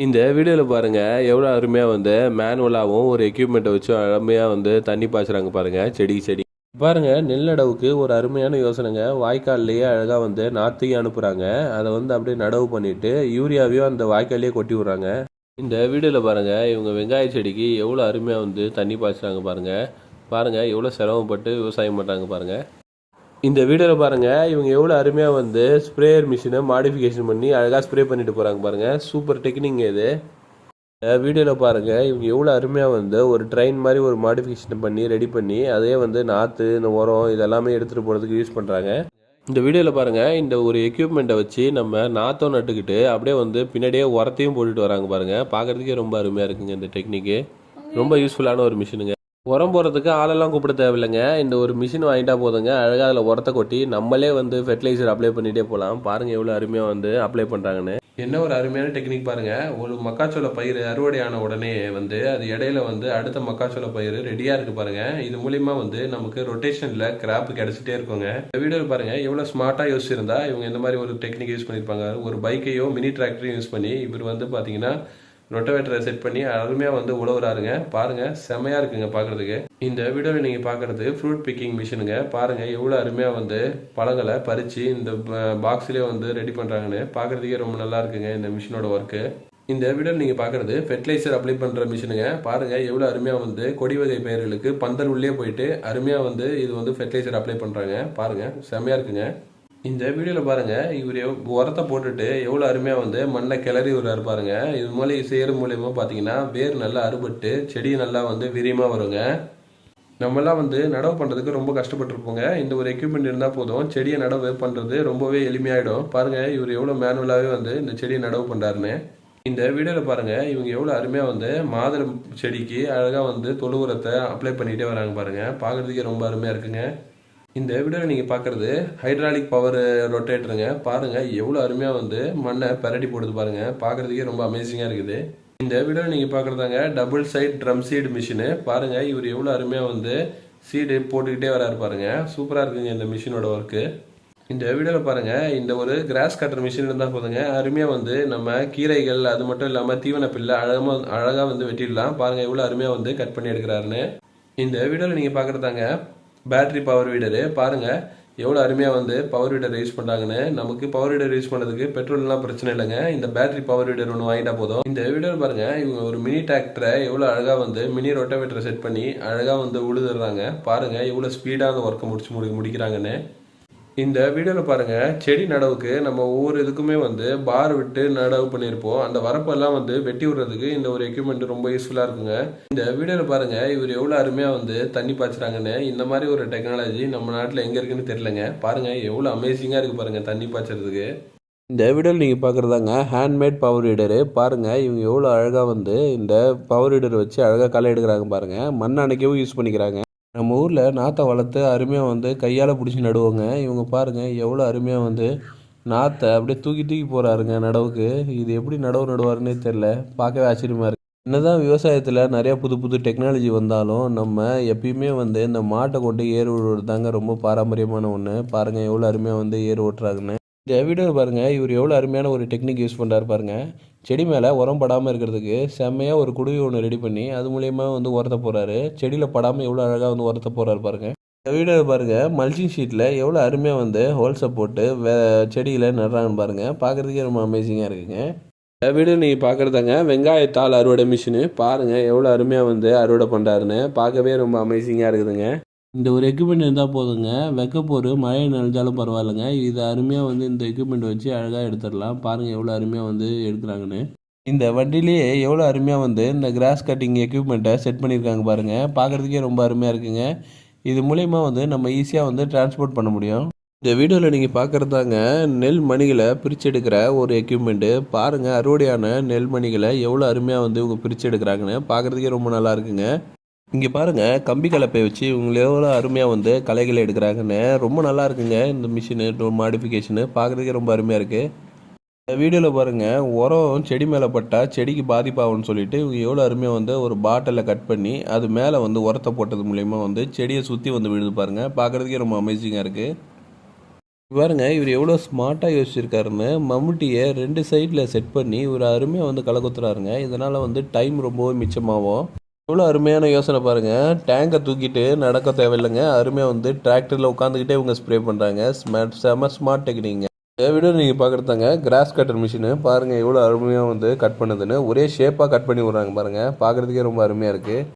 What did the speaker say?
இந்த வீடியோவில் பாருங்கள் எவ்வளோ அருமையாக வந்து மேனுவலாகவும் ஒரு எக்யூப்மெண்ட்டை வச்சு அருமையாக வந்து தண்ணி பாய்ச்சுறாங்க பாருங்கள் செடி செடி. பாருங்கள் நெல்லடவுக்கு ஒரு அருமையான யோசனைங்க. வாய்க்கால்லையே அழகாக வந்து நாற்றையும் அனுப்புகிறாங்க அதை வந்து அப்படியே நடவு பண்ணிவிட்டு யூரியாவையும் அந்த வாய்க்கால்லையே கொட்டி விட்றாங்க. இந்த வீடியோவில் பாருங்கள் இவங்க வெங்காய செடிக்கு எவ்வளோ அருமையாக வந்து தண்ணி பாய்ச்சுறாங்க பாருங்கள் பாருங்கள் எவ்வளோ சிரமப்பட்டு விவசாயம் பண்ணுறாங்க பாருங்கள் இந்த வீடியோவில் பாருங்கள் இவங்க எவ்வளோ அருமையாக வந்து ஸ்ப்ரேயர் மிஷினை மாடிஃபிகேஷன் பண்ணி அழகாக ஸ்ப்ரே பண்ணிட்டு போகிறாங்க பாருங்கள் சூப்பர் டெக்னிக் இது. வீடியோவில் பாருங்கள் இவங்க எவ்வளோ அருமையாக வந்து ஒரு ட்ரெயின் மாதிரி ஒரு மாடிஃபிகேஷன் பண்ணி ரெடி பண்ணி அதே வந்து நாற்று இந்த உரம் இதெல்லாமே எடுத்துகிட்டு போகிறதுக்கு யூஸ் பண்ணுறாங்க இந்த வீடியோவில் பாருங்கள் இந்த ஒரு எக்யூப்மெண்ட்டை வச்சு நம்ம நாற்றும் நட்டுக்கிட்டு அப்படியே வந்து பின்னாடியே உரத்தையும் போட்டுட்டு வராங்க பாருங்கள் பார்க்குறதுக்கே ரொம்ப அருமையாக இருக்குங்க இந்த டெக்னிக்கு ரொம்ப யூஸ்ஃபுல்லான ஒரு மிஷினுங்க உரம் போடுறதுக்கு ஆளெல்லாம் கூப்பிட தேவையில்லைங்க. இந்த ஒரு மிஷின் வாங்கிட்டா போதுங்க. அழகாக அதில் உரத்தை கொட்டி நம்மளே வந்து ஃபெர்டிலைசர் அப்ளை பண்ணிகிட்டே போகலாம் பாருங்கள் எவ்வளோ அருமையாக வந்து அப்ளை பண்ணுறாங்கன்னு என்ன ஒரு அருமையான டெக்னிக் பாருங்கள் ஒரு மக்காச்சோள பயிர் அறுவடை ஆன உடனே வந்து அது இடையில வந்து அடுத்த மக்காச்சோள பயிர் ரெடியாக இருக்கு பாருங்கள் இது மூலிமா வந்து நமக்கு ரொட்டேஷனில் கிராப் கிடச்சிட்டே இருக்குங்க. இந்த வீடியோ பாருங்கள் எவ்வளோ ஸ்மார்ட்டாக யோசிச்சிருந்தா இவங்க இந்த மாதிரி ஒரு டெக்னிக் யூஸ் பண்ணியிருப்பாங்க ஒரு பைக்கையோ மினி டிராக்டரையும் யூஸ் பண்ணி இவர் வந்து பார்த்தீங்கன்னா ரொட்டவேட்டரை செட் பண்ணி அருமையாக வந்து உழவுறாருங்க. பாருங்கள் செமையாக இருக்குங்க பார்க்குறதுக்கு இந்த வீடியோவில் நீங்கள் பார்க்குறது ஃப்ரூட் பிக்கிங் மிஷினுங்க பாருங்கள் எவ்வளோ அருமையாக வந்து பழங்களை பறித்து இந்த பாக்ஸ்லேயே வந்து ரெடி பண்ணுறாங்கன்னு பார்க்குறதுக்கே ரொம்ப நல்லா இருக்குங்க இந்த மிஷினோட ஒர்க்கு இந்த வீடியோவில் நீங்கள் பார்க்குறது ஃபெர்டிலைசர் அப்ளை பண்ணுற மிஷினுங்க பாருங்கள் எவ்வளோ அருமையாக வந்து கொடி வகை பயிர்களுக்கு பந்தல் உள்ளே போயிட்டு அருமையாக வந்து இது வந்து ஃபெர்டிலைசர் அப்ளை பண்ணுறாங்க பாருங்கள் செம்மையாக இருக்குங்க. இந்த வீடியோவில் பாருங்கள் இவர் எவ் உரத்தை போட்டுட்டு எவ்வளோ அருமையாக வந்து மண்ணை கிளறி விடுறாரு பாருங்க. இது மூலி செய்கிற மூலியமாக பார்த்தீங்கன்னா வேர் நல்லா அறுபட்டு செடி நல்லா வந்து விரியமாக வருங்க. நம்மலாம் வந்து நடவு பண்ணுறதுக்கு ரொம்ப கஷ்டப்பட்டுருப்போங்க. இந்த ஒரு எக்யூப்மெண்ட் இருந்தால் போதும். செடியை நடவு பண்ணுறது ரொம்பவே எளிமையாகிடும் பாருங்கள் இவர் எவ்வளோ மேனுவலாகவே வந்து இந்த செடியை நடவு பண்ணுறாருன்னு இந்த வீடியோவில் பாருங்கள் இவங்க எவ்வளோ அருமையாக வந்து மாதுளம் செடிக்கு அழகாக வந்து தொழு உரத்தை அப்ளை பண்ணிகிட்டே வராங்க பாருங்கள் பார்க்குறதுக்கே ரொம்ப அருமையாக இருக்குங்க. இந்த வீடியோவில் நீங்கள் பார்க்குறது ஹைட்ராலிக் பவர் ரொட்டேட்டருங்க பாருங்கள் எவ்வளோ அருமையாக வந்து மண்ணை பரட்டி போடுது பாருங்கள் பார்க்குறதுக்கே ரொம்ப அமேசிங்காக இருக்குது. இந்த வீடியோவில் நீங்கள் பார்க்குறதாங்க double side drum seed machine பாருங்கள் இவர் எவ்வளோ அருமையாக வந்து சீடு போட்டுக்கிட்டே வராரு பாருங்கள் சூப்பராக இருக்குங்க இந்த மிஷினோட ஒர்க்கு இந்த வீடியோவில் பாருங்கள் இந்த ஒரு கிராஸ் கட்டர் மிஷின் இருந்தால் போதுங்க. அருமையாக வந்து நம்ம கீரைகள் அது மட்டும் இல்லாமல் தீவன பில்லை அழகாக அழகாக வந்து வெட்டிடலாம். பாருங்கள் எவ்வளோ அருமையாக வந்து கட் பண்ணி எடுக்கிறாருன்னு. இந்த வீடியோவில் நீங்கள் பார்க்குறதாங்க பேட்டரி பவர் வீடரு பாருங்கள் எவ்வளோ அருமையாக வந்து பவர் வீடர் யூஸ் பண்ணுறாங்கன்னு நமக்கு பவர் வீடர் யூஸ் பண்ணுறதுக்கு பெட்ரோல்லாம் பிரச்சனை இல்லைங்க. இந்த பேட்டரி பவர் வீடர் ஒன்று வாங்கிட்டா போதும். இந்த வீடர் பாருங்கள் இவங்க ஒரு மினி டிராக்டரை எவ்வளோ அழகாக வந்து மினி ரொட்டவேட்டரை செட் பண்ணி அழகாக வந்து உழுதுறாங்க. பாருங்கள் எவ்வளோ ஸ்பீடாக அந்த ஒர்க்கை முடிச்சு முடி முடிக்கிறாங்கன்னு. இந்த வீடியோவில் பாருங்கள் செடி நடவுக்கு நம்ம ஒவ்வொரு இதுக்குமே வந்து பார் விட்டு நடவு பண்ணியிருப்போம். அந்த வரப்பெல்லாம் வந்து வெட்டி விடுறதுக்கு இந்த ஒரு எக்யூப்மெண்ட் ரொம்ப யூஸ்ஃபுல்லாக இருக்குங்க. இந்த வீடியோவில் பாருங்கள் இவர் எவ்வளோ அருமையாக வந்து தண்ணி பாய்ச்சுறாங்கன்னு இந்த மாதிரி ஒரு டெக்னாலஜி நம்ம நாட்டில் எங்கே இருக்குன்னு தெரிலங்க பாருங்கள் எவ்வளோ அமேசிங்காக இருக்குது பாருங்கள் தண்ணி பாய்ச்சறதுக்கு. இந்த வீடியோவில் நீங்கள் பார்க்குறதாங்க ஹேண்ட்மேட் பவர் ஹீடரு பாருங்கள் இவங்க எவ்வளோ அழகாக வந்து இந்த பவர் ஹீடர் வச்சு அழகாக களை எடுக்கிறாங்க பாருங்கள் மண் அணைக்கவும் யூஸ் பண்ணிக்கிறாங்க. நம்ம ஊரில் நாற்றை வளர்த்து அருமையாக வந்து கையால் பிடிச்சி நடுவோங்க. இவங்க பாருங்கள் எவ்வளோ அருமையாக வந்து நாற்றை அப்படியே தூக்கி தூக்கி போகிறாருங்க நடவுக்கு. இது எப்படி நடவு நடுவாருன்னே தெரில பார்க்கவே ஆச்சரியமாக இருக்குது என்னதான் விவசாயத்தில் நிறையா புது புது டெக்னாலஜி வந்தாலும் நம்ம எப்பயுமே வந்து இந்த மாட்டை கொண்டு ஏர் ஓடுறது தாங்க ரொம்ப பாரம்பரியமான ஒன்று பாருங்கள் எவ்வளோ அருமையாக வந்து ஏர் ஓட்டுறாங்கன்னு. இந்த வீடியோ பாருங்கள் இவர் எவ்வளோ அருமையான ஒரு டெக்னிக் யூஸ் பண்ணுறாரு பாருங்கள் செடி மேலே உரம் படாமல் இருக்கிறதுக்கு செம்மையாக ஒரு குடுவி ஒன்று ரெடி பண்ணி அது மூலயமா வந்து உரத்தை போகிறாரு செடியில் படாமல் எவ்வளோ அழகாக வந்து உரத்தை போகிறாரு பாருங்கள் இந்த வீடியோ பாருங்கள் மல்ச்சிங் ஷீட்டில் எவ்வளோ அருமையாக வந்து ஹோல்ஸை போட்டு வே செடியில் நடுறாங்கன்னு பாருங்கள் பார்க்குறதுக்கே ரொம்ப அமேசிங்காக இருக்குங்க. இந்த வீடியோ நீங்கள் பார்க்குறதாங்க வெங்காயத்தாள் அறுவடை மிஷினு பாருங்கள் எவ்வளோ அருமையாக வந்து அறுவடை பண்ணுறாருன்னு பார்க்கவே ரொம்ப அமேசிங்காக இருக்குதுங்க. இந்த ஒரு எக்யூப்மெண்ட் இருந்தால் போதுங்க. வெக்கப்போர் மழை நனைஞ்சாலும் பரவாயில்லைங்க. இது அருமையாக வந்து இந்த எக்யூப்மெண்ட் வச்சு அழகாக எடுத்துடலாம். பாருங்கள் எவ்வளோ அருமையாக வந்து எடுக்கிறாங்கன்னு. இந்த வண்டிலேயே எவ்வளோ அருமையாக வந்து இந்த கிராஸ் கட்டிங் எக்யூப்மெண்ட்டை செட் பண்ணியிருக்காங்க பாருங்கள் பார்க்குறதுக்கே ரொம்ப அருமையாக இருக்குங்க. இது மூலயமா வந்து நம்ம ஈஸியாக வந்து டிரான்ஸ்போர்ட் பண்ண முடியும். இந்த வீடியோவில் நீங்கள் பார்க்குறதாங்க நெல் மணிகளை பிரித்து எடுக்கிற ஒரு எக்யூப்மெண்ட்டு பாருங்கள் அறுவடையான நெல் மணிகளை எவ்வளோ அருமையாக வந்து இவங்க பிரித்து எடுக்கிறாங்கன்னு. பார்க்குறதுக்கே ரொம்ப நல்லா இருக்குங்க. இங்கே பாருங்கள் கம்பி கலப்பை வச்சு இவங்க எவ்வளோ அருமையாக வந்து கலைகளை எடுக்கிறாங்கன்னு. ரொம்ப நல்லா இருக்குங்க இந்த மிஷினு மாடிஃபிகேஷனு பார்க்குறதுக்கே ரொம்ப அருமையாக இருக்குது இந்த வீடியோவில் பாருங்கள் உரம் செடி மேலே பட்டால் செடிக்கு பாதிப்பாகும்னு சொல்லிட்டு இவங்க எவ்வளோ அருமையாக வந்து ஒரு பாட்டிலில் கட் பண்ணி அது மேலே வந்து உரத்தை போட்டது மூலயமா வந்து செடியை சுற்றி வந்து விழுது பாருங்கள் பார்க்குறதுக்கே ரொம்ப அமேசிங்காக இருக்குது பாருங்க இவர் எவ்வளோ ஸ்மார்ட்டாக யோசிச்சிருக்காருன்னு. மம்முட்டியை ரெண்டு சைடில் செட் பண்ணி ஒரு அருமையாக வந்து களை குத்துறாருங்க. இதனால் வந்து டைம் ரொம்பவும் மிச்சமாகும். எவ்வளோ அருமையான யோசனை பாருங்கள் டேங்கை தூக்கிட்டு நடக்க தேவையில்லைங்க. அருமையாக வந்து டிராக்டரில் உட்காந்துக்கிட்டே இவங்க ஸ்ப்ரே பண்ணுறாங்க ஸ்மார்ட் செம ஸ்மார்ட் டெக்னிக்ங்க இதை விட நீங்கள் பார்க்குறதாங்க கிராஸ் கட்டர் மிஷினு பாருங்கள் எவ்வளோ அருமையாக வந்து கட் பண்ணுதுன்னு. ஒரே ஷேப்பாக கட் பண்ணி விட்றாங்க பாருங்கள் பார்க்குறதுக்கே ரொம்ப அருமையாக இருக்குது